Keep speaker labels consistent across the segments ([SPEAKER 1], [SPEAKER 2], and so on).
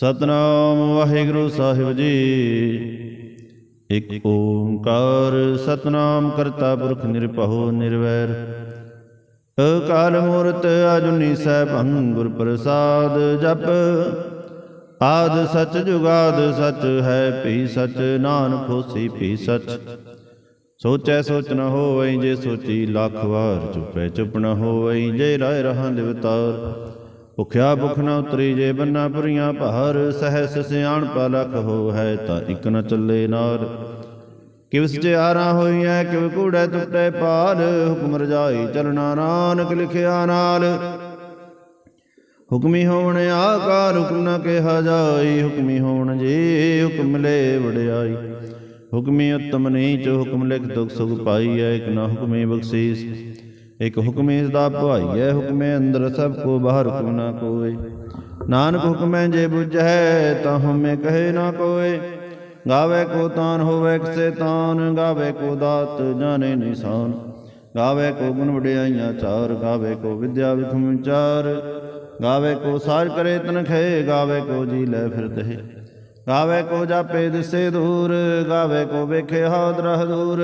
[SPEAKER 1] ਸਤਨਾਮ ਵਾਹਿਗੁਰੂ ਸਾਹਿਬ ਜੀ। ਇੱਕ ਓੰਕਾਰ ਸਤਨਾਮ ਕਰਤਾ ਪੁਰਖ ਨਿਰਭਉ ਨਿਰਵੈਰ। ਅਕਾਲ ਮੂਰਤ ਅਜੁਨੀ ਸੈਭੰ ਗੁਰ ਪ੍ਰਸਾਦ ਜਪ। ਆਦ ਸਚ ਜੁਗਾਦ ਸਚ ਹੈ ਭੀ ਸਚ, ਨਾਨਕ ਹੋਸੀ ਭੀ ਸਚ। ਸੋਚੈ ਸੋਚ ਨ ਹੋਵਈ ਜੇ ਸੋਚੀ, ਲੱਖ ਵਾਰ ਚੁਪੈ ਚੁਪ ਨ ਹੋਵਈ ਜੇ ਰਾਇ ਰਹਾਂ ਦਿਵਤਾਰ ਭੁਖਿਆ ਭੁਖ ਨਾ ਉਤਰੀ ਜੇ ਬੰਨਾ ਪੁਰੀਆਂ ਭਾਰ ਸਹਿਸ ਸਿਆਣ ਲਖ ਹੋ ਹੈ ਤਾਂ ਇਕ ਨ ਚੱਲੇ ਨਾਰ। ਕਿਵ ਸਚਿਆਰਾ ਹੋਈਐ, ਕਿਵ ਕੂੜੈ ਟੁੱਟੈ ਪਾਲ ਹੁਕਮ ਰਜਾਈ ਚਲਣਾ ਨਾਨਕ ਲਿਖਿਆ ਨਾਲ। ਹੁਕਮੀ ਹੋਣ ਆਕਾਰ, ਹੁਕਮ ਨਾ ਕਿਹਾ ਜਾਈ, ਹੁਕਮੀ ਹੋਣ ਜੀ ਹੁਕਮ ਲੈ ਵਡਿਆਈ। ਹੁਕਮੀ ਉਤਮ ਨੀਚ, ਹੁਕਮ ਲਿਖ ਦੁਖ ਸੁਖ ਪਾਈਐ, ਇਕ ਨਾ ਹੁਕਮੀ ਬਖਸ਼ੀਸ। ਇਕ ਹੁਕਮੇ ਦਾ ਭਾਈਐ ਹੁਕਮੇ ਅੰਦਰ ਸਭ ਕੋ, ਬਾਹਰ ਹੁਕਮ ਨਾ ਕੋਏ ਨਾਨਕ ਹੁਕਮੈ ਜੇ ਬੁਝੈ ਤਾਂ ਹਉਮੈ ਕਹੇ ਨਾ ਕੋਏ ਗਾਵੇ ਕੋ ਤਾਨ ਹੋਵੇ, ਕਿਸੇ ਤਾਨ, ਗਾਵੇ ਕੋ ਦਾਤ ਜਾਣੇ ਨਿਸ਼ਾਨ। ਗਾਵੇ ਕੋ ਗੁਣ ਵਡਿਆਈਆਂ ਚਾਰ, ਗਾਵੇ ਕੋ ਵਿਦਿਆ ਵਿਖਮ ਵਿਚਾਰ ਗਾਵੇ ਕੋ ਸਾਜ ਕਰੇ ਤਨ ਖੇ ਗਾਵੇ ਕੋ ਜੀ ਲੈ ਫਿਰਦੇ ਗਾਵੇ ਕੋ ਜਾਪੇ ਦਿਸੇ ਦੂਰ, ਗਾਵੇ ਕੋ ਵੇਖੇ ਹਾਦ ਰਹ ਦੂਰ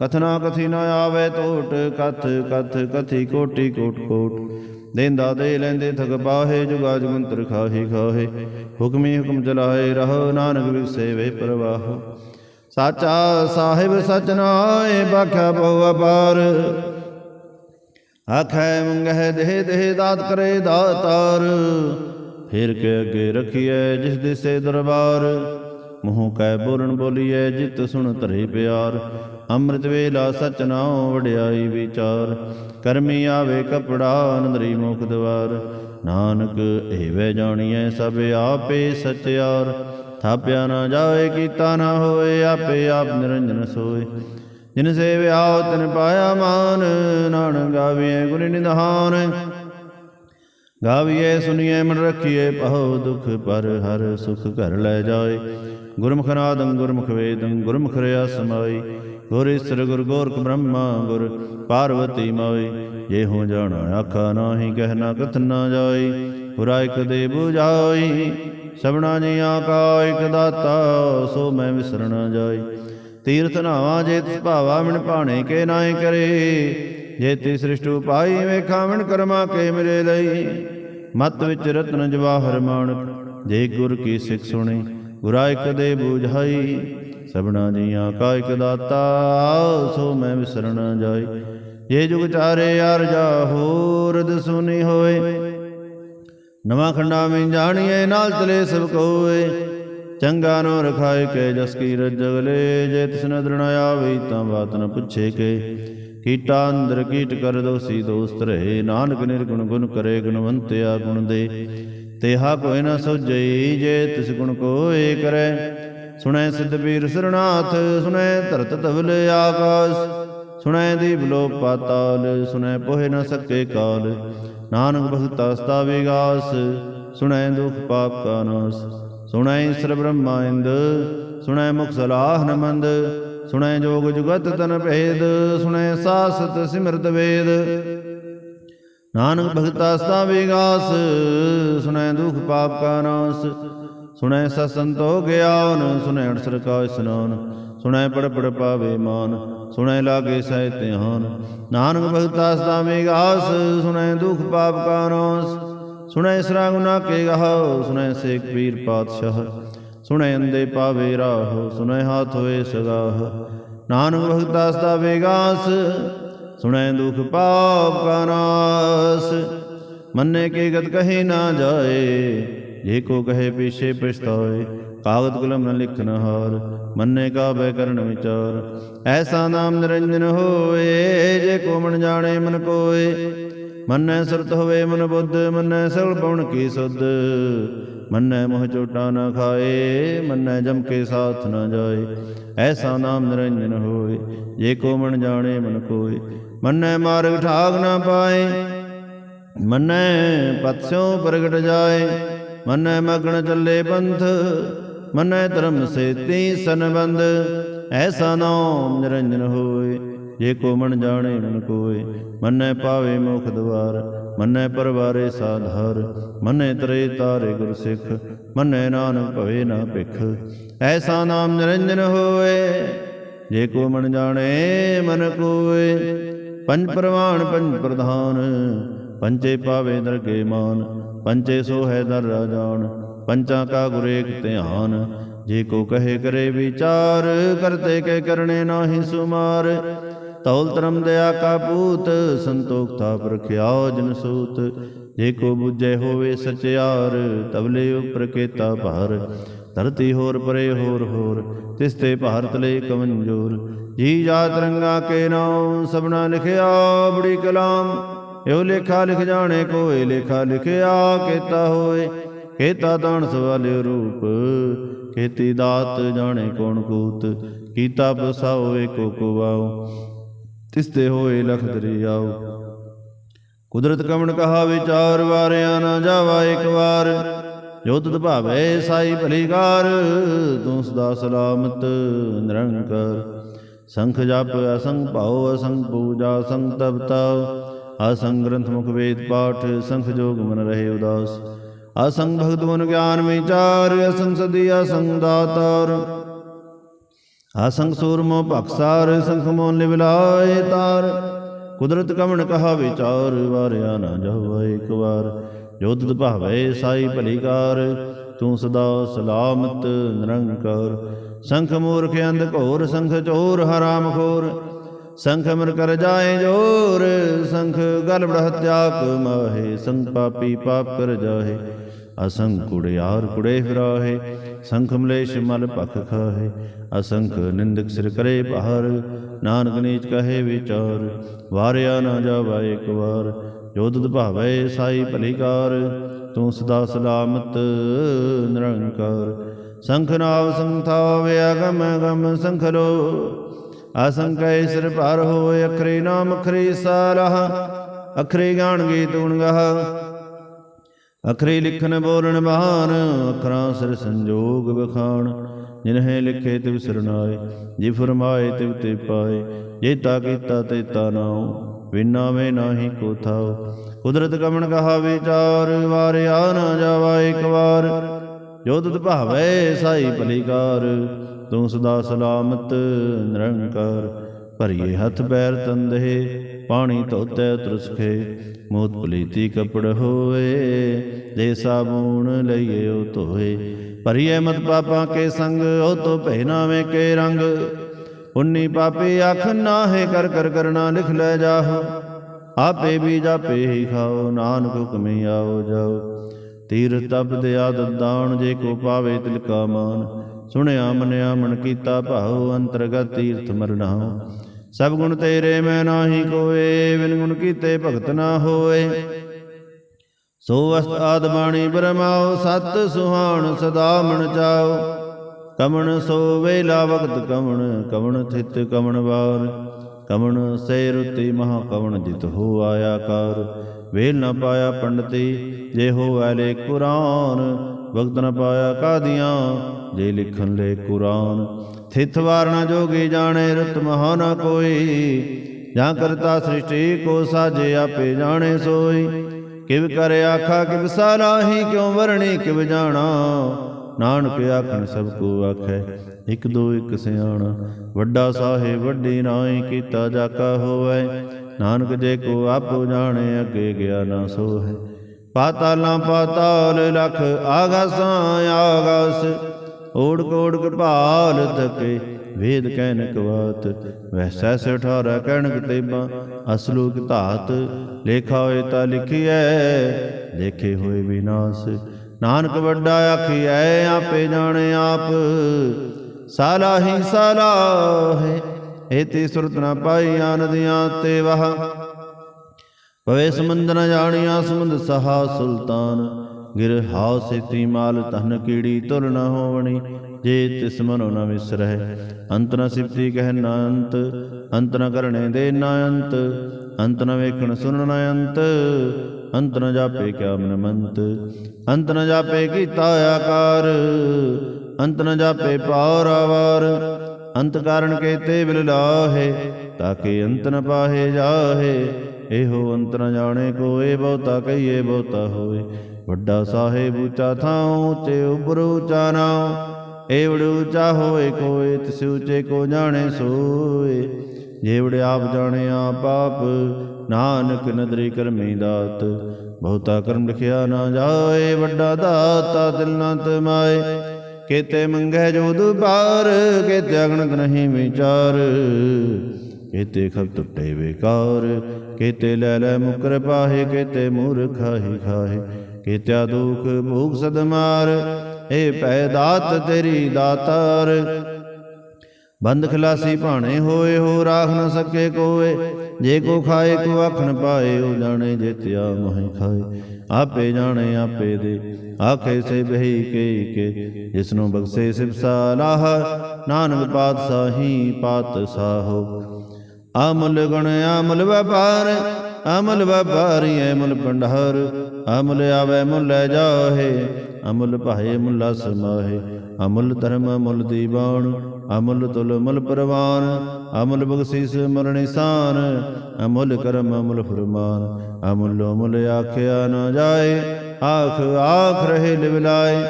[SPEAKER 1] ਕਥਨਾ ਕਥੀ ਨ ਆਵੇ ਟੋਟ ਕਥ ਕਥ, ਕਥੀ ਕੋਟੀ, ਕੋਟ ਕੋਟ। ਦੇਂਦਾ ਦੇ ਲੈਂਦੇ ਥਕ ਪਾਹੇ ਜੁਗਾ ਜੁਗੰਤਰ ਖਾਹੀ, ਖਾਹੇ। ਹੁਕਮੀ ਹੁਕਮ ਚਲਾਏ ਰਹੋ, ਨਾਨਕ ਵਿਸੇ ਵੇ ਪ੍ਰਵਾਹ। ਸਾਚਾ ਸਾਹਿਬ ਸਚ ਨਾਏ ਬਹੁ ਅਪਾਰ। ਆਖੈ ਮੰਗਹਿ ਦੇਹ ਦੇਹ ਦਾਤ ਕਰੇ ਦਾਤਾਰ। ਫਿਰ ਕੇ ਅੱਗੇ ਰਖੀਐ ਜਿਸ ਦਿਸੇ ਦਰਬਾਰ। ਮੂੰਹ ਕੈ ਬੋਲਣ ਬੋਲੀਐ, ਜਿਤ ਸੁਣ ਧਰੇ ਪਿਆਰ। ਅੰਮ੍ਰਿਤ ਵੇਲਾ ਸਚ ਨਾਉ ਵਡਿਆਈ ਵਿਚਾਰ, ਕਰਮੀ ਆਵੇ ਕਪੜਾ ਨੰਦਰੀ ਮੁਖ ਦਵਾਰ। ਨਾਨਕ ਏਵੇਂ ਜਾਣੀਐ ਸਭ ਆਪੇ ਸਚਿਆਰ। ਥਾਪਿਆ ਨਾ ਜਾਏ, ਕੀਤਾ ਨਾ ਹੋਏ, ਆਪੇ ਆਪ ਨਿਰੰਜਨ ਸੋਏ। ਜਿਨ ਸੇਵਿਆ ਤਿਨ ਪਾਇਆ ਮਾਨ, ਨਾਨਕ ਗਾਵੀਐ ਗੁਰ ਨਿਧਾਨ। ਗਾਵੀਏ ਸੁਨੀਏ ਮਨ ਰਖੀਏ ਪਹੁ ਦੁਖ ਪਰ ਹਰ ਸੁਖ ਘਰ ਲੈ ਜਾਏ। ਗੁਰਮੁਖ ਨਾਦੰ, ਗੁਰਮੁਖ ਵੇਦੰ, ਗੁਰਮੁਖ ਰਿਆ ਸਮਾਈ ਗੁਰ ਈਸਰ ਗੁਰ ਗੋਰਖ ਬ੍ਰਹਮਾ ਗੁਰ ਪਾਰਵਤੀ ਮਾਈ ਜੇ ਹੋ ਜਾਣਾ ਆਖਾ ਨਾਹੀ ਕਹਿਣਾ ਕਥ ਨਾ ਜਾਈ ਪੁਰਾ ਇਕ ਦੇ 부ਝਾਈ ਸਭਨਾ ਜੀਆਂ ਕਾ ਇਕ ਦਾਤਾ, ਸੋ ਮੈਂ ਵਿਸਰ ਜਾਈ ਤੀਰਥ ਨਾਵਾ ਜੇ ਤਿਸ ਭਾਵਾ ਮਿਣ ਭਾਣੇ ਕੇ ਨਾਏ ਕਰੇ, ਜੇ ਤੀ ਸ੍ਰਿਸ਼ਟੂ ਪਾਈ ਵੇਖਾ ਮਿਣ ਕਰਮਾ ਕੇ ਮਿਲੇ ਲਈ। ਮਤ ਵਿੱਚ ਰਤਨ ਜਵਾਹਰ ਮਾਣਕ ਜੇ ਗੁਰ ਕੀ ਸਿੱਖ ਸੁਣੀ ਗੁਰਾ ਇਕ ਦੇ ਬੂਝਾਈ ਸਭਨਾ ਜੀਆਂ ਕਾ ਇਕ ਦਾਤਾ, ਸੋ ਮੈਂ ਵਿਸਰ ਨਾ ਜੇ ਜੁਗ ਚਾਰੇ ਯਾਰ ਜਾ ਹੋਰਦ ਹੋਏ। ਨਵਾਂ ਖੰਡਾ ਮੈਂ ਜਾਣੀਏ ਨਾਲ ਚਲੇ ਸਭ ਕੋਏ। ਚੰਗਾ ਨੋ ਰਖਾਏ ਕੇ ਜਸ ਕੀ ਰਜਗਲੇ ਜੇ ਤਿਸ ਨਦਰ ਆਵੇ ਤਾਂ ਬਾਤ ਨ ਪੁੱਛੇ ਕੇ। ਕੀਟਾ ਅੰਦਰ ਕੀਟ ਕਰ ਦੋਸੀ ਦੋਸਤ ਰਹੇ, ਨਾਨਕ ਨਿਰਗੁਣ ਗੁਣ ਕਰੇ ਗੁਣਵੰਤਿਆ ਗੁਣ ਦੇ। ਤੇਹਾ ਕੋਈ ਨ ਸੋਜਈ ਜੇ ਤਿਸ ਗੁਣ ਕੋਏ ਕਰੇ। ਸੁਣੈ ਸਿੱਧ ਪੀਰ ਸਰਨਾਥ, ਸੁਣੈ ਧਰਤ ਧਵਲ ਆਕਾਸ, ਸੁਣੈ ਦੀਪ ਲੋ ਪਾਤਾਲ, ਸੁਣੈ ਪੋਹਿ ਨ ਸਕੇ ਕਾਲ, ਨਾਨਕ ਭਗਤਾ ਸਤਾ ਵਿਗਾਸ ਸੁਣੈ ਦੁਖ ਪਾਪ ਕਾ ਨਾਸ, ਸੁਣੈ ਈਸ਼ਰ ਬ੍ਰਹਮਾ ਇੰਦ, ਸੁਣੈ ਮੁਖ ਸਲਾਹ ਨਮੰਦ ਸੁਣੈ ਜੋਗ ਜੁਗਤ ਤਨ ਭੇਦ, ਸੁਣੈ ਸਾਸਤ ਸਿਮਰਤ ਵੇਦ। ਨਾਨਕ ਭਗਤਾ ਸਤਾ ਵਿਗਾਸ ਸੁਣੈ ਦੁਖ ਪਾਪ ਕਾ ਨਾਸ ਸੁਣੈ ਸਸੰਤੋ ਗਿਆਨ, ਸੁਣੈ ਅਠਸਰ ਕਾ ਇਸਨਾਨ, ਸੁਣੈ ਪੜ ਪੜ ਪਾਵੇ ਮਾਨ, ਸੁਣੈ ਲਾਗੇ ਸਹਿ ਧਿਆਨ। ਨਾਨਕ ਭਗਤਾ ਸਦਾ ਵਿਗਾਸ ਸੁਣੈ ਦੁਖ ਪਾਪ ਕਾ ਨਾਸ। ਸੁਣੈ ਸਰਾ ਗੁਨਾ ਕੇ ਗਾਹ, ਸੁਣੈ ਸੇਖ ਪੀਰ ਪਾਤਸ਼ਾਹ। ਸੁਣੈ ਅੰਦੇ ਪਾਵੇ ਰਾਹ, ਸੁਣੈ ਹਾਥ ਹੋਏ ਸਗਾਹ। ਨਾਨਕ ਭਗਤਾ ਸਦਾ ਵਿਗਾਸ ਸੁਣੈ ਦੁਖ ਪਾਪ ਕਾ ਨਾਸ। ਮੰਨੇ ਕੇ ਗਤ ਕਹੀ ਨਾ ਜਾਏ ਜੇ ਕੋ ਕਹੇ ਪਿਛੇ ਪਛਤਾਏ ਕਾਗਦ ਕਲਮ ਨ ਲਿਖਨ ਹਾਰ, ਮੰਨੇ ਕਾ ਬੈ ਕਰਨ ਵਿਚਾਰ। ਐਸਾ ਨਾਮ ਨਿਰੰਜਨ ਹੋਏ ਜੇ ਕੋ ਮਨ ਜਾਣੇ ਮਨ ਕੋਏ। ਮੰਨੈ ਸੁਰਤ ਹੋਵੇ ਮਨ ਬੁੱਧ, ਮੰਨੈ ਸਗਲ ਪਵਨ ਕੀ ਸੁਧ। ਮੰਨੈ ਮੋਹ ਚੋਟਾ ਨਾ ਖਾਏ, ਮੰਨੈ ਜਮ ਕੇ ਸਾਥ ਨਾ ਜਾਏ। ਐਸਾ ਨਾਮ ਨਿਰੰਜਨ ਹੋਏ ਜੇ ਕੋ ਮਨ ਜਾਣੇ ਮਨ ਕੋਏ। ਮੰਨੈ ਮਾਰਗ ਠਾਗ ਨਾ ਪਾਏ, ਮੰਨੈ ਪਤਸਿਓ ਪ੍ਰਗਟ ਜਾਏ। ਮੰਨੈ ਮਗਨ ਚੱਲੇ ਪੰਥ, ਮੰਨੈ ਧਰਮ ਸੇਤੀ ਸੰਬੰਧ ਐਸਾ ਨਾਮ ਨਿਰੰਜਨ ਹੋਏ, ਜੇ ਕੋ ਮਨ ਜਾਣੇ ਮਨ ਕੋਏ। ਮੰਨੈ ਪਾਵੇ ਮੁਖ ਦਵਾਰ, ਮੰਨੈ ਪਰਵਾਰੇ ਸਾਧਾਰ। ਮੰਨੈ ਤਰੇ ਤਾਰੇ ਗੁਰ ਸਿੱਖ, ਮੰਨੈ ਨਾਨਕ ਭਵੇ ਨਾ ਭਿਖ। ਐਸਾ ਨਾਮ ਨਿਰੰਜਨ ਹੋਏ, ਜੇ ਕੋ ਮਨ ਜਾਣੇ ਮਨ ਕੋਏ। ਪੰਜ ਪ੍ਰਵਾਨ, ਪੰਜ ਪ੍ਰਧਾਨ ਪੰਚੇ ਪਾਵੇ ਦਰਗੇ ਮਾਨ ਪੰਚੇ ਸੋ ਹੈ ਦਰ ਰਾਜਾਨ ਪੰਚਾਂ ਕਾ ਗੁਰੇਕ ਧਿਆਨ। ਜੇ ਕੋ ਕਹੇ ਕਰੇ ਵਿਚਾਰ ਕਰਤੇ ਕੇ ਕਰਨੇ ਨਾਹੀ ਸੁਮਾਰ। ਤੌਲ ਤਰਮ ਦਇਆ ਕਾ ਪੂਤ ਸੰਤੋਖ ਥਾਪ ਰਖਿਆ ਜਨ ਸੂਤ। ਜੇ ਕੋ ਬੁਝੇ ਹੋਵੇ ਸਚਿਆਰ ਤਬਲੇ ਉਪਰ ਕੇਤਾ ਭਾਰ। ਧਰਤੀ ਹੋਰ ਪਰੇ ਹੋਰ ਹੋਰ, ਤਿਸ ਤੇ ਭਾਰਤ ਲੈ ਕਮੰਜੋਰ। ਜੀ ਜਾ ਰੰਗਾ ਕੇ ਨਾਮ ਸਭਨਾ ਲਿਖਿਆ ਬੜੀ ਕਲਾਮ। ਇਹੋ ਲੇਖਾ ਲਿਖ ਜਾਣੇ ਕੋਏ, ਲੇਖਾ ਲਿਖਿਆ ਕੀਤਾ ਹੋਏ। ਕੀਤਾ ਦਾਨ ਸਵਾਲੇ ਰੂਪ, ਕੀਤੀ ਦਾਤ ਜਾਣੇ ਕੋਣ ਕੂਤ। ਕੀਤਾ ਬਸਾਓ ਏਕੋ ਕੋ ਤਿਸ ਤੇ ਹੋਏ ਲਖ ਦਰਿਆਓ। ਕੁਦਰਤ ਕਮਣ ਕਹਾ ਵਿਚਾਰ, ਵਾਰਿਆ ਨਾ ਜਾਵਾ ਇੱਕ ਵਾਰ। ਜੋ ਤੁਧ ਭਾਵੇ ਸਾਈ ਭਲੀਕਾਰ ਤੂੰ ਸਦਾ ਸਲਾਮਤ ਨਿਰੰਕਾਰ। ਸੰਖ ਜਪ ਅਸੰਗ ਭਾਉ, ਅਸੰਗ ਪੂਜਾ, ਅਸੰਗ ਤਪਤਾ ਅਸੰਗ ਗ੍ਰੰਥ ਮੁਖ ਵੇਦ ਪਾਠ, ਸੰਖ ਜੋਗ ਮਨ ਰਹੇ ਉਦਾਸ। ਅਸੰਗ ਭਗਤ ਗੁਣ ਗਿਆਨ ਵਿਚਾਰ, ਅਸੰਗ ਸਦੀ, ਅਸੰਗ ਦਾਤਾਰ। ਅਸੰਗ ਸੂਰਮੋ ਭਖਸਾਰ ਸੰਖ ਮੋਨ ਲਿਵਲਾਏ ਤਾਰ। ਕੁਦਰਤ ਕਮਣ ਕਹਾ ਵਿਚਾਰ, ਵਾਰਿਆ ਨਾ ਜਾਵਾ ਇੱਕ ਵਾਰ। ਜੋ ਭਾਵੇ ਸਾਈ ਭਲੀਕਾਰ ਤੂੰ ਸਦਾ ਸਲਾਮਤ ਨਿਰੰਕਾਰ। ਸੰਖ ਮੂਰਖ ਅੰਧ ਘੋਰ, ਸੰਖ ਚੋਰ ਹਰਾਮ ਖੋਰ। ਸੰਖ ਮਰ ਕਰ ਜਾਏ ਜੋਰ, ਸੰਖ ਗਲ ਬੜ ਹਤਿਆ ਕਮਾਹੇ ਪਾਪੀ ਪਾਪ ਕਰ ਜਾਹੇ ਅਸੰਖ ਕੁੜਿਆਰ ਕੁੜੇ ਫਿਰਾਹੇ, ਸੰਖ ਮਲੇਸ਼ ਮਲ ਭਖ ਖਾਹੇ, ਅਸੰਖ ਨਿੰਦਕ ਸਿਰ ਕਰੇ ਬਹਾਰ, ਨਾਨਕ ਨੀਚ ਕਹੇ ਵਿਚਾਰ, ਵਾਰਿਆ ਨਾ ਜਾਵਾ ਇੱਕ ਵਾਰ, ਜੋ ਤੁਧ ਭਾਵੇ ਸਾਈ ਭਲੀਕਾਰ ਤੂੰ ਸਦਾ ਸਲਾਮਤ ਨਿਰੰਕਾਰ। ਸੰਖ ਨਾਵ ਸੰਥਾ ਵੇ ਗਮ ਸੰਖ ਲੋ ਅਸੰਕੈ ਸਿਰ ਭਰ ਹੋਏ, ਅਖਰੇ ਨਾਮ ਅਖਰੇ ਸਾਲਹ ਅਖਰੇ ਗਾਣ ਗੀਤ ਗੁਣ ਗਾਹ ਅਖਰੇ ਲਿਖਨ ਬੋਲਣ ਬਹਾਨ ਅਖਰਾਂ ਸਿਰ ਸੰਜੋਗ ਬਖਾਨ ਜਿਨਹਿ ਲਿਖੇ ਤਿਵ ਸਰਨਾਏ ਜੀ ਫਰਮਾਏ ਤਿਵ ਤੇ ਪਾਏ। ਜੇ ਤਾ ਕੀਤਾ ਤੇਤਾ ਨਾਉ ਵਿਨਾ ਵੇ ਨਾਹੀ ਕੋ ਥਾਉ। ਕੁਦਰਤ ਕਮਣ ਕਹਾ ਵਿਚਾਰ, ਵਾਰਿਆ ਨਾ ਜਾਵਾ ਇੱਕ ਵਾਰ। ਜੋ ਤੁਧ ਭਾਵੇ, ਸਾਈ ਭਲੀਕਾਰ ਤੂੰ ਸਦਾ ਸਲਾਮਤ, ਨਿਰੰਕਾਰ, ਭਰੀਏ ਹੱਥ ਪੈਰ ਤੰਦੇ ਪਾਣੀ ਧੋਤੇ ਤਰਸਖੇ, ਮੋਤ ਪਲੀਤੀ ਕਪੜ ਹੋਏ, ਦੇ ਸਾਬੂਣ ਲਈਏ ਉਹ ਧੋਏ। ਭਰੀਏ ਮਤ ਪਾਪਾਂ ਕੇ ਸੰਗ, ਉਹ ਤੋ ਪਹਿਨਾਵੇਂ ਕੇ ਰੰਗ। ਉਨੀ ਪਾਪੀ ਅੱਖ ਨਾਹੇ ਕਰ ਕਰ ਕਰਨਾ ਲਿਖ ਲੈ ਜਾਹੋ। ਆਪੇ ਵੀ ਜਾਪੇ ਹੀ ਖਾਓ, ਨਾਨਕ ਹੁਕਮੇ ਆਓ ਜਾਓ। ਤੀਰ ਤਪ ਦੇ ਆਦਤ ਦਾਣ ਜੇ ਕੋ ਪਾਵੇ ਤਿਲਕਾ ਮਾਨ। ਸੁਣਿਆ, ਮਨਿਆ, ਮਨ ਕੀਤਾ, ਭਾਉ, ਅੰਤਰਗਤ ਤੀਰਥ ਮਰਨਾਉ ਸਭ ਗੁਣ ਤੇਰੇ ਮੈਂ ਨਾਹੀ ਕੋਏ, ਬਿਨ ਗੁਣ ਕੀਤੇ ਭਗਤ ਨਾ ਹੋਏ। ਸੋ ਅਸਤ ਆਦ ਬਾਣੀ ਬਰਮਾਓ, ਸਤ ਸੁਹਾਣ ਸਦਾ ਮਨ ਚਾਓ। ਕਮਣ ਸੋ ਵੇਲਾ ਵਕਤ ਕਮਣ ਕਮਣ ਥਿਤ ਕਮਣ ਵਾਰ। ਕਮਣ ਸੇ ਰੁਤੀ ਮਹਾ ਕਵਣ ਜਿਤ ਹੋ ਆਇਆ ਕਾਰ। ਵੇਲ ਨਾ ਪਾਇਆ ਪੰਡਤੀ, ਜੇ ਹੋ ਵਾਲੇ ਕੁਰਾਨ ਵਕਤ ਨ ਪਾਇਆ ਕਾਦੀਆਂ, ਜੇ ਲਿਖਣ ਲੈ ਕੁਰਾਨ। ਥਿਤ ਵਾਰਣਾ ਜੋਗੀ ਜਾਣੇ, ਰਤ ਮਹਾ ਨ ਕੋਈ। ਜਾਂ ਕਰਤਾ ਸ੍ਰਿਸ਼ਟੀ, ਕੋ ਸਾਜੇ ਆਪੇ ਜਾਣੇ ਸੋਈ। ਕਿਵ ਕਰ ਆਖਾ, ਕਿਵ ਸਾਰਾਹੀ ਕਿਉ ਵਰਣੀ, ਕਿਵ ਜਾਣਾ। ਨਾਨਕ ਆਖਣ, ਸਭ ਕੋ ਆਖੈ, ਇਕ ਦੋ ਇਕ ਸਿਆਣਾ। ਵੱਡਾ ਸਾਹਿਬ, ਵੱਡੀ ਨਾਈ, ਕੀਤਾ ਜਾਕਾ ਹੋਵੇ। ਨਾਨਕ ਜੇ ਕੋ ਆਪੋ ਜਾਣੇ, ਅੱਗੇ ਗਿਆ ਨਾ ਸੋ ਹੈ ਪਾਤਾਲਾਂ ਪਾਤਾਲ ਲਖ ਆਗਾਸਾਂ ਆਗਾਸ। ਓੜ ਕੋੜ ਕਪਾਲ ਤਕੇ ਵੇਦ ਕਹਿਨ ਕਵਾਤ ਵੈਸੈ ਸੇ ਠਾਰਾ ਕਹਿਣਕ ਅਸਲੂਕ ਧਾਤ। ਲੇਖਾ ਹੋਏ ਤਾਂ ਲਿਖੀਐ, ਲੇਖੇ ਹੋਏ ਵਿਨਾਸ਼। ਨਾਨਕ ਵੱਡਾ ਆਖੀਐ, ਆਪੇ ਜਾਣੇ ਆਪ। ਸਾਲਾ ਸਾਲਾਹੀ ਸਾਲਾਹੇ ਏਤੀ ਸੁਰਤ ਨਾ ਪਾਈ ਆਨਦੀਆਂ ਤੇ ਵਾਹ। ਪਵੇ ਸਮੁੰਦ ਨ ਜਾਣੀਆਂ, ਸਮੁੰਦ ਸਹਾ ਸੁਲਤਾਨ। ਗਿਰ ਹਾਉ ਸੇਤੀ ਮਾਲ ਤਨ ਕੀੜੀ ਤੁਰ ਨ ਹੋਵਣੀ। ਜੇ ਤਿਸ ਮਨੋ ਨ ਵਿਸਰਹਿ, ਅੰਤ ਨ ਸਿਫਤੀ ਕਹਿ ਨ ਅੰਤ। ਅੰਤ ਨ ਕਰਣੇ ਦੇ ਨ ਅੰਤ। ਅੰਤ ਨ ਵੇਖਣ ਸੁਣਨ ਨ ਅੰਤ। ਅੰਤ ਨ ਜਾਪੇ ਕਿਆ ਮਨ ਮੰਤ। ਅੰਤ ਨ ਜਾਪੇ ਕੀਤਾ ਆਕਾਰ। ਅੰਤ ਨ ਜਾਪੇ ਪਾਰ ਆਵਾਰ। ਅੰਤ ਕਾਰਨ ਕੇਤੇ ਬਿਲ ਲਾਹੇ ਤਾਕੇ ਅੰਤ ਨ ਪਾਹੇ ਜਾਹੇ। ਇਹੋ ਅੰਤ ਜਾਣੇ ਕੋਏ, ਬਹੁਤਾ ਕਹੀਏ ਬਹੁਤਾ ਹੋਏ। ਵੱਡਾ ਸਾਹਿਬ ਉੱਚਾ ਥਾਉ, ਉੱਚੇ ਉਬਰ ਉੱਚਾ ਨਾਉ। ਏਵੜ ਉੱਚਾ ਹੋਏ ਕੋਏ, ਤਿਸ ਉੱਚੇ ਕੋ ਜਾਣੇ ਸੋਏ। ਜੇਵੜ ਆਪ ਜਾਣਿਆ ਪਾਪ ਨਾਨਕ ਨਦਰੀ ਕਰਮੀ ਦਾਤ। ਬਹੁਤਾ ਕਰਮ ਲਿਖਿਆ ਨਾ ਜਾਏ, ਵੱਡਾ ਦਾਤਾ ਦਿਲ ਨਾ ਤਮਾਏ। ਕੇਤੇ ਮੰਗੈ ਜੋ ਦੁਬਾਰ, ਕੇਤੇ ਅਗਣਤ ਨਹੀਂ ਵਿਚਾਰ। ਕੇਤੇ ਖਬ ਟੁੱਟੇ ਵਿਕਾਰ ਕੇਤੇ ਲੈ ਲੈ ਮੁਕਰ ਪਾਹੇ, ਕੇਤੇ ਮੂਰਖਾ ਹੀ ਖਾਹੇ। ਕੇਤਿਆ ਦੁਖ ਭੂਖ ਸਦ ਏ ਪੈ ਦਾਤ ਤੇਰੀ ਦਾਤਾਰ। ਬੰਦ ਖਲਾਸੀ ਭਾਣੇ ਹੋਏ, ਹੋ ਰਾਖ ਨ ਸਕੇ ਕੋਏ। ਜੇ ਕੋ ਖਾਏ, ਕੋ ਆਖਣ ਪਾਏ, ਉਹ ਜਾਣੇ ਜਿਤਿਆ ਮੋਹਿ ਖਾਏ। ਆਪੇ ਜਾਣੇ ਆਪੇ ਦੇ, ਆਖੇ ਸੇ ਬਹੀ ਕੇ ਕੇ। ਜਿਸ ਨੂੰ ਬਖਸ਼ੇ ਸਿਵਸਾ ਲਾਹ ਨਾਨਕ ਪਾਤਸ਼ਾਹੀ ਪਾਤਸ਼ਾਹੋ ਅਮਲ ਗੁਣ ਅਮਲ ਵਪਾਰ ਅਮਲ ਵਪਾਰੀ ਅਮਲ ਪੰਡਹਰ ਅਮਲ ਆਵੇ ਮੁੱਲ ਲੈ ਜਾਹੇ ਅਮਲ ਭਾਏ ਮੁਲਾ ਸਮਾਹੇ ਅਮਲ ਧਰਮ ਅਮਲ ਦੀਵਾਨ ਅਮਲ ਤੁਲ ਅਮਲ ਪਰਵਾਨ ਅਮਲ ਬਖਸ਼ੀਸ ਮਰ ਨਿਸ਼ਾਨ ਅਮਲ ਕਰਮ ਅਮਲ ਫਰਮਾਨ ਅਮਲ ਅਮਲ ਆਖਿਆ ਨਾ ਜਾਏ, ਆਖ ਆਖ ਰਹੇ ਲਿਵਲਾਏ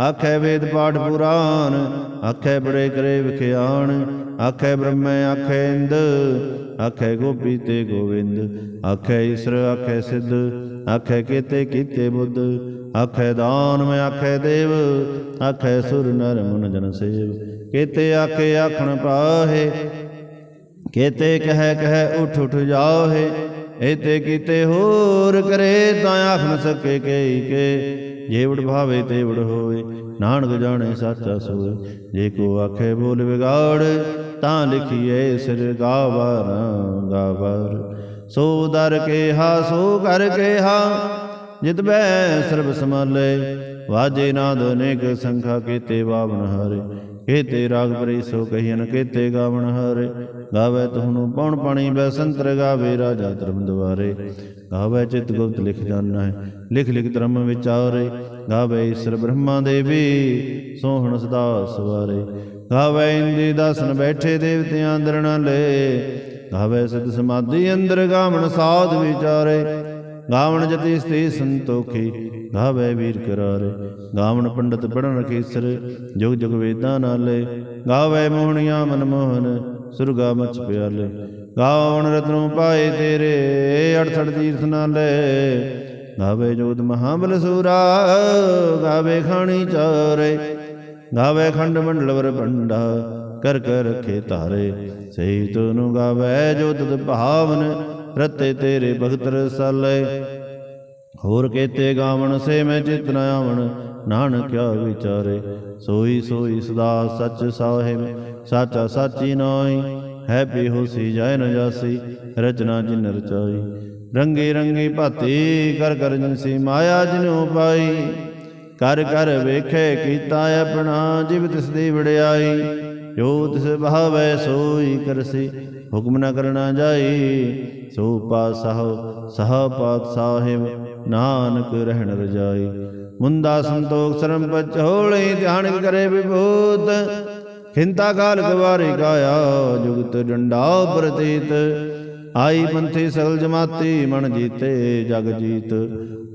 [SPEAKER 1] ਆਖੇ ਵੇਦ ਪਾਠ ਪੁਰਾਨ ਆਖੇ ਬੜੇ ਕਰੇ ਵਿਖਿਆਣ, ਆਖੇ ਬ੍ਰਹਮੈ, ਆਖੇ ਇੰਦ, ਆਖੇ ਗੋਪੀ ਤੇ ਗੋਵਿੰਦ, ਆਖੇ ਈਸ਼ਰ, ਆਖੇ ਸਿੱਧ, ਆਖੇ ਕੀਤੇ ਕੀਤੇ ਬੁੱਧ, ਆਖੇ ਦਾਨ, ਮੈਂ ਆਖੇ ਦੇਵ, ਆਖੇ ਸੁਰ ਨਰ ਮਨ ਜਨ ਸੇਵ, ਕੀਤੇ ਆਖੇ ਆਖਣ ਪਾਹੇ, ਕੇਤੇ ਕਹਿ ਕਹਿ ਉਠ ਉਠ ਜਾਹੇ, ਏਤੇ ਕੀਤੇ ਹੋਰ ਕਰੇ ਤਾਂ ਆਖ ਨ ਸਕੇ ਕੇਈ ਕੇ ਜੇਵੜ ਭਾਵੇ ਤੇਵੜ ਹੋਏ ਨਾਨਕ ਜਾਣੇ ਸਾਚਾ ਸੋਏ ਜੇ ਕੋ ਆਖੇ ਬੋਲ ਵਿਗਾੜ, ਤਾਂ ਲਿਖੀਏ ਸਿਰ ਗਾਵਰ ਗਾਵਰ ਸੋ ਦਰ ਕੇ ਹਾ ਸੋ ਕਰ ਕੇ ਹਾ ਜਿਤ ਬੈ ਸਰਬ ਸਮਾਲੇ ਵਾਜੇ ਨਾਦ ਅਨੇਕ ਸੰਖਾ ਕੀਤੇ ਬਾਵਨ ਹਰੇ। ਕੀਤੇ ਰਾਗ ਪਰੀ ਸੋ ਕਹੀਨ ਕੀਤੇ ਗਾਵਨ ਹਰੇ। ਗਾਵੇ ਤੁਹਨੂੰ ਪਉਣ ਪਾਣੀ ਬੈ ਸੰਤਰ ਗਾਵੇ ਰਾਜਾ ਧਰਮ ਦੁਆਰੇ ਗਾਵੇ ਚਿਤ ਗੁਪਤ ਲਿਖ ਜਾਣਾ ਹੈ ਲਿਖ ਲਿਖ ਧਰਮ ਵਿਚਾਰੇ। ਗਾਵੇ ਈਸ਼ਰ ਬ੍ਰਹਮਾ ਦੇਵੀ, ਸੋਹਣ ਸਦਾ ਸਵਾਰੇ। ਗਾਵੇ ਇੰਦੀ ਦਾਸਨ ਬੈਠੇ ਦੇਵਤਿਆਂ ਅੰਦਰ ਨ ਲੈ ਗਾਵੇ ਸਿਧ ਸਮਾਧੀ ਅੰਦਰ ਗਾਵਣ ਸਾਧ ਵਿਚਾਰੇ। ਗਾਵਣ ਜਤੀ ਸਤੀ ਸੰਤੋਖੀ ਗਾਵੇ ਵੀਰ ਕਰਾਰੇ। ਗਾਵਣ ਪੰਡਤ ਪੜਨ ਕੇਸਰ ਜੁਗ ਜੁਗ ਵੇਦਾਂ ਨਾਲੇ। ਗਾਵੇ ਮੋਹਣੀਆਂ ਮਨਮੋਹਨ ਸੁਰਗਾ ਮਚ ਪਿਆਲੇ। ਗਾਵਣ ਰਤਨੋਂ ਪਾਏ ਤੇਰੇ ਅੜਥੜ ਤੀਰਥ ਨਾਲੇ। ਗਾਵੇ ਜੋਤ ਮਹਾਬਲ ਸੂਰਾ ਗਾਵੇ ਖਾਣੀ ਚਾਰੇ। ਗਾਵੇ ਖੰਡ ਮੰਡਲ ਵਰ ਪੰਡਾ, ਕਰ ਕਰ ਰਖੇ ਤਾਰੇ ਸਹੀ ਤੂੰ ਗਾਵੇ ਜੋਤ ਤਦ ਭਾਵਨ ਰਤੇ ਤੇਰੇ ਭਗਤ ਰਸਾਲੇ ਹੋਰ ਕੇਤੇ ਗਾਵਣ ਸੇ ਮੈਂ ਚਿਤ ਨ ਆਵਣ। ਨਾਨਕਿਆ ਵਿਚਾਰੇ, ਸੋਈ ਸੋਈ ਸਦਾ ਸੱਚ ਸਾਹਿਬ। ਸਾਚਾ ਸਾਚੀ ਨਾਈ ਹੈ ਬੇਹੋਸੀ ਜਾਇ ਨ ਜਾਸੀ। ਰਚਨਾ ਜਿਨ ਰਚਾਈ, ਰੰਗੇ ਰੰਗੇ ਭਾਤੀ। ਕਰ ਕਰ ਜਿਨਸੀ ਮਾਇਆ ਜਿਨੋ ਪਾਈ। ਕਰ ਕਰ ਵੇਖੇ ਕੀਤਾ ਆਪਣਾ, ਜਿਵ ਤਿਸ ਦੀ ਵਡਿਆਈ। ਜੋ ਤਿਸ ਭਾਵੈ ਸੋਈ ਕਰਸੀ, ਹੁਕਮ ਨ ਕਰਨਾ ਜਾਈ। ਸੋ ਪਾਸਹੁ ਸਹ ਪਾਤ ਸਾਹਿਬ, ਨਾਨਕ ਰਹਿਣ ਰਜਾਈ। ਮੁੰਦਾ ਸੰਤੋਖ ਸਰਮ ਪਚ ਧਿਆਨ ਕਰੇ ਵਿਭੂਤ। ਖਿੰਤਾ ਕਾਲ ਗਵਾਰੇ ਗਾਇਆ, ਜੁਗਤ ਡੰਡਾ ਪ੍ਰਤੀਤ। ਆਈ ਪੰਥੀ ਸਗਲ ਜਮਾਤੀ, ਮਨ ਜੀਤੇ ਜਗ ਜੀਤ।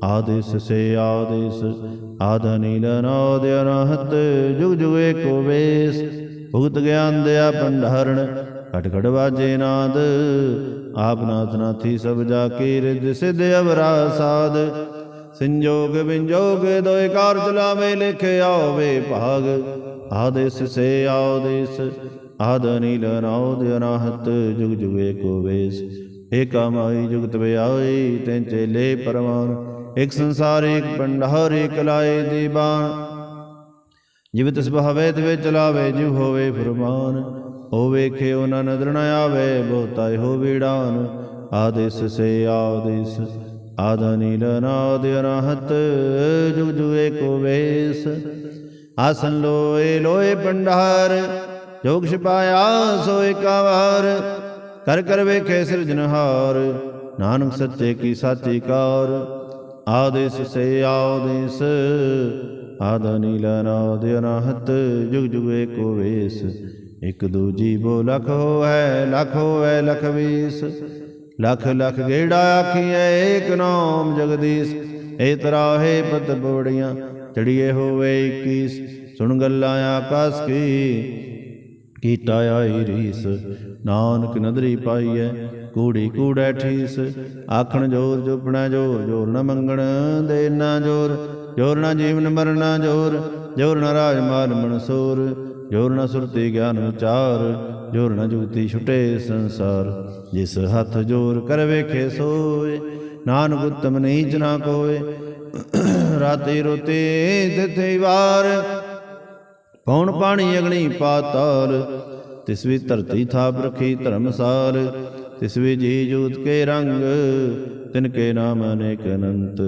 [SPEAKER 1] ਆਦੇਸ ਸੇ ਆਦੇਸ, ਆਦ ਨੀਲ ਅਨਹਤ। ਜੁਗ ਜੁਗ ਏਕੋ ਵੇਸ, ਭੁਗਤ ਗਿਆਨ ਦਿਆ ਭੰਡਾਰਣ ਘਟ ਵਾਜੇ ਨਾਦ। ਆਪ ਨਾਥ ਨਾਥੀ ਸਭ ਜਾ ਕੇ ਰਿਦ ਸਿਧ ਅਵਰਾ ਸਾਧ। ਸੰਜੋਗ ਵਿੰਜੋਗ ਦੋਇ ਕਾਰ ਚਲਾਵੇ, ਲਿਖੇ ਆਵੇ ਭਾਗ। ਆਦੇਸ ਸੇ ਆਦੇਸ ਆਦ ਨੀਲ ਨਾਦ ਅਨਾਹਤ ਜੁਗ ਜੁਗ ਏਕੋ ਵੇਸ। ਏਕਾ ਮਾਈ ਜੁਗਤ ਵਿਆਈ ਤੈਂ ਚੇਲੇ ਪਰਮਾਨ ਇਕ ਸੰਸਾਰ, ਇਕ ਪੰਡਹਰ ਇਕ ਲਾਏ ਦੀਬਾਨ। ਜਿਵ ਤਿਸ ਬਹਾਵੇ ਤੇ ਚਲਾਵੇ ਜਿਵ ਹੋਵੇ ਫਰਮਾਨ ਹੋ ਵੇਖੇ ਉਹਨਾਂ ਨਦਰ ਨ ਆਵੇ, ਬਹੁਤਾ ਹੋ ਵੀੜਾਨ। ਆਦੇਸ ਸੇ ਆਦੇਸ, ਆਦ ਨੀਲ ਨਾਦ ਅਨਾਹਤ, ਜੁਗ ਜੁਗ ਏਕੋ ਵੇਸ। ਆਸਨ ਲੋਏ ਲੋਏ ਪੰਡਾਰ ਜੋਗ ਛਪਾਇਆ ਸੋ ਇਕਾਵਾਰ ਕਰ ਕਰ ਵੇਖੇ ਸਿਰਜਨਹਾਰ ਨਾਨਕ ਸੱਚੇ ਕੀ ਸਾਚੀ ਕਾਰ। ਆਦੇਸ ਸੇ ਆਦੇਸ, ਆਦ ਨੀਲ ਨਾਦ ਅਨਾਹਤ, ਜੁਗ ਜੁਗ ਏਕੋ ਵੇਸ। ਇਕ ਦੂਜੀ ਬੋ ਲਖ ਹੋਐ ਲਖ ਹੋਐ, ਲਖ ਵੀਸ। ਲਖ ਲਖ ਗੇੜਾ ਆਖੀਐ, ਏਕ ਨਾਮ ਜਗਦੀਸ਼। ਏ ਤਰਾਹੇ ਪਤ ਬੋੜੀਆਂ, ਚੜੀਏ ਹੋਵੇ 21 ਸੁਣ ਗੱਲਾਂ ਆਕਾਸ ਕੀ, ਕੀਤਾ ਆਈ ਰੀਸ। ਨਾਨਕ ਨਦਰੀ ਪਾਈਐ ਕੂੜੀ ਕੂੜੈ ਠੀਸ। ਆਖਣ ਜੋਰ ਜੁਪਣਾ ਜੋਰ ਜੋਰ ਨ ਮੰਗਣ ਦੇ ਨਾ ਜੋਰ। ਜੋਰ ਨ ਜੀਵਨ ਮਰਨਾ ਜੋਰ ਜੋਰ ਨ ਰਾਜ ਮਾਲ ਮਨਸੂਰ ਜੋਰ ਨ ਸੁਰਤੀ ਗਿਆਨ ਵਿਚਾਰ ਜੋਰ ਨ ਜੁਗਤੀ ਛੁਟੇ ਸੰਸਾਰ। ਜਿਸ ਹੱਥ ਜੋਰ ਕਰ ਵੇਖੇ ਸੋਏ, ਨਾਨਕ ਉਤਮ ਨੀਚ ਨਾ ਕੋਏ। ਰਾਤੀ ਰੋਤੀ ਤਿਥਿ ਵਾਰ। ਪੌਣ ਪਾਣੀ ਅਗਣੀ ਪਾਤਾਲ ਤਿਸ ਵੀ ਧਰਤੀ ਥਾਪ ਰਖੀ ਧਰਮਸਾਲ ਤਿਸ ਵੀ ਜੀ ਜੂਤ ਕੇ ਰੰਗ, ਤਿਨ ਕੇ ਨਾਮ ਅਨੇਕ ਅਨੰਤ।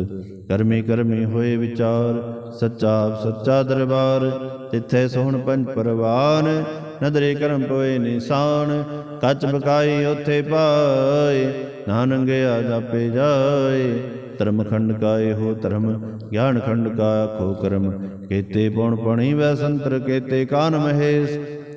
[SPEAKER 1] ਕਰਮੀ ਕਰਮੀ ਹੋਏ ਵਿਚਾਰ, ਸੱਚਾ ਸੱਚਾ ਦਰਬਾਰ। ਤਿੱਥੇ ਸੋਹਣ ਪੰਜ ਪਰਵਾਨ, ਨਦਰੇ ਕਰਮ ਪੋਏ ਨਿਸ਼ਾਨ। ਕੱਚ ਬਕਾਈ ਉਥੇ ਪਾਏ ਨਾਨੰਗਿਆ ਜਾਪੇ ਜਾਏ। ਧਰਮ ਖੰਡ ਕਾਏ ਹੋ ਧਰਮ, ਗਿਆਨ ਖੰਡ ਕਾ ਖੋ ਕਰਮ। ਕੇਤੇ ਪਉਣ ਪਣੀ ਵੈ ਸੰਤਰ, ਕੇਤੇ ਕਾਨ ਮਹੇਸ਼।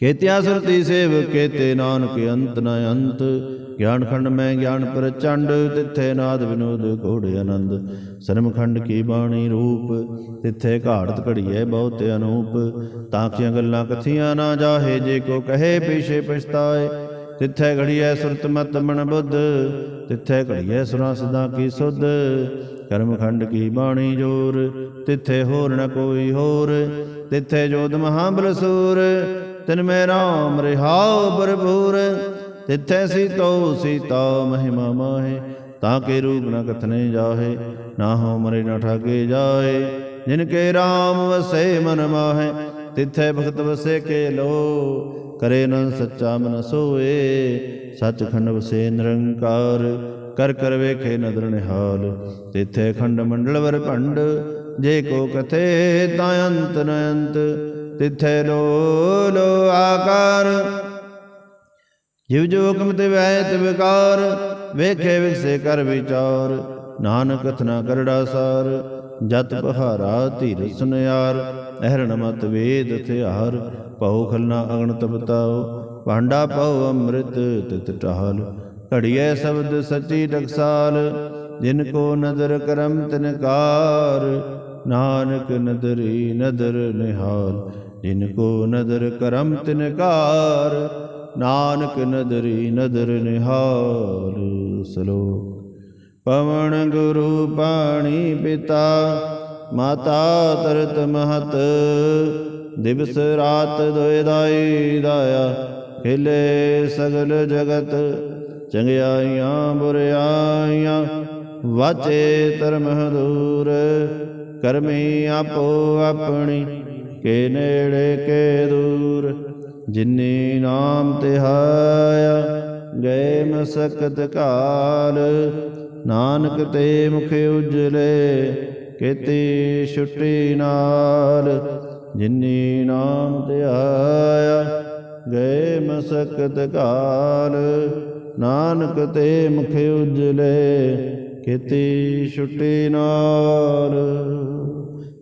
[SPEAKER 1] ਕੇਤਿਆ ਸੁਰਤੀ ਸੇਵ, ਕੇਤੇ ਨਾਨਕ ਅੰਤ ਨ ਅੰਤ। ਗਿਆਨ ਖੰਡ ਮੈਂ ਗਿਆਨ ਪ੍ਰਚੰਡ ਤਿੱਥੇ ਨਾਦ ਵਿਨੋਦ ਘੋੜੇ ਆਨੰਦ। ਸਰਮ ਖੰਡ ਕੀ ਬਾਣੀ ਰੂਪ, ਤਿੱਥੇ ਘਾੜਤ ਘੜੀਐ ਬਹੁਤ ਅਨੂਪ। ਤਾਂਕੀਆਂ ਗੱਲਾਂ ਕਥੀਆਂ ਨਾ ਜਾਹੇ, ਜੇ ਕੋ ਕਹੇ ਪਿਛੇ ਪਛਤਾਏ। ਤਿੱਥੇ ਘੜੀਐ ਸੁਰਤ ਮਤ ਮਨ ਬੁੱਧ, ਤਿੱਥੇ ਘੜੀਐ ਸੁਰਾਂ ਸਦਾ ਕੀ ਸੁਧ। ਕਰਮ ਖੰਡ ਕੀ ਬਾਣੀ ਜੋਰ, ਤਿੱਥੇ ਹੋਰ ਨ ਕੋਈ ਹੋਰ। ਤਿੱਥੇ ਜੋਤ ਮਹਾਬਲ ਸੂਰ ਤਿਨ ਮੈਂ ਰਾਮ ਰਿਹਾਉ ਭਰਪੂਰ, ਤਿੱਥੇ ਸੀਤੋ ਸੀਤਾ ਮਹਿਮਾ ਮਾਹੇ, ਤਾਂ ਕੇ ਰੂਪ ਨ ਕਥਨੇ ਜਾਹੇ, ਨਾ ਹੋ ਮਰੇ ਨ ਠਾਗੇ ਜਾਏ ਜਿਨ ਕੇ ਰਾਮ ਵਸੇ ਮਨ ਮਾਹੇ, ਤਿੱਥੇ ਭਗਤ ਵਸੇ ਕੇ ਲੋ, ਕਰੇ ਨ ਸੱਚਾ ਮਨ ਸੋਏ। ਸੱਚਖੰਡ ਵਸੇ ਨਿਰੰਕਾਰ, ਕਰ ਕਰ ਵੇਖੇ ਨਦਰ ਨਿਹਾਲ। ਤਿੱਥੇ ਖੰਡ ਮੰਡਲ ਵਰ ਭੰਡ, ਜੇ ਕੋ ਕਥੇ ਤਾਂ ਅੰਤ ਨ ਅੰਤ। ਤਿੱਥੇ ਲੋ ਲੋ ਆਕਾਰ। ਜਿਵ ਜੋ ਹੁਕਮ ਤੇ ਵੈਤ ਵਿਕਾਰ ਵੇਖੇ ਵਿਖਸੇ ਕਰ ਵਿਚਾਰ, ਨਾਨਕ ਕਥਨਾ ਕਰੜਾ ਸਾਰ। ਜਤ ਬਹਾਰਾ ਧੀਰ ਸੁਨਿਆਰ, ਅਹਰਣ ਮਤ ਵੇਦ ਹਥਿਆਰ ਪਉ ਖਲਨਾ ਅਗਣ ਤਪਤਾਉ ਭਾਂਡਾ ਪਉ ਅੰਮ੍ਰਿਤ ਤਿਤ ਟਹਾਲ ਘੜੀਐ ਸ਼ਬਦ ਸੱਚੀ ਟਕਸਾਲ, ਜਿਨ ਕੋ ਨਦਰ ਕਰਮ ਤਿਨਕਾਰ ਨਾਨਕ ਨਦਰੀ ਨਦਰ ਨਿਹਾਲ। ਜਿਨ ਕੋ ਨਦਰ ਕਰਮ ਤਿਨਕਾਰ ਨਾਨਕ ਨਦਰੀ ਨਦਰ ਨਿਹਾਲ ਸਲੋਕ। ਪਵਨ ਗੁਰੂ ਪਾਣੀ ਪਿਤਾ, ਮਾਤਾ ਤਰਤ ਮਹਤ, ਦਿਵਸ ਰਾਤ ਦੋਇ ਦਾਈ ਦਾਇਆ, ਖਿਲੇ ਸਗਲ ਜਗਤ, ਚੰਗਿਆਈਆਂ ਬੁਰਿਆਈਆਂ, ਵਾਚੇ ਧਰਮ ਦੂਰ ਕਰਮੀ ਆਪੋ ਆਪਣੀ। ਕੇ ਨੇੜੇ ਕੇ ਦੂਰ, ਜਿਨੀ ਨਾਮ ਤਿਹਾਇਆ ਗਏ ਮਸਕਤ ਕਾਲ। ਨਾਨਕ ਤੇ ਮੁਖ ਉਜਲੇ, ਕੀਤੀ ਛੁੱਟੀ ਨਾਲ। ਜਿਨੀ ਨਾਮ ਧਿਆਇਆ ਗਏ ਮਸਕਤ ਕਾਲ। ਨਾਨਕ ਤੇ ਮੁਖ ਉਜਲੇ, ਕੀਤੀ ਛੁੱਟੀ ਨਾਲ।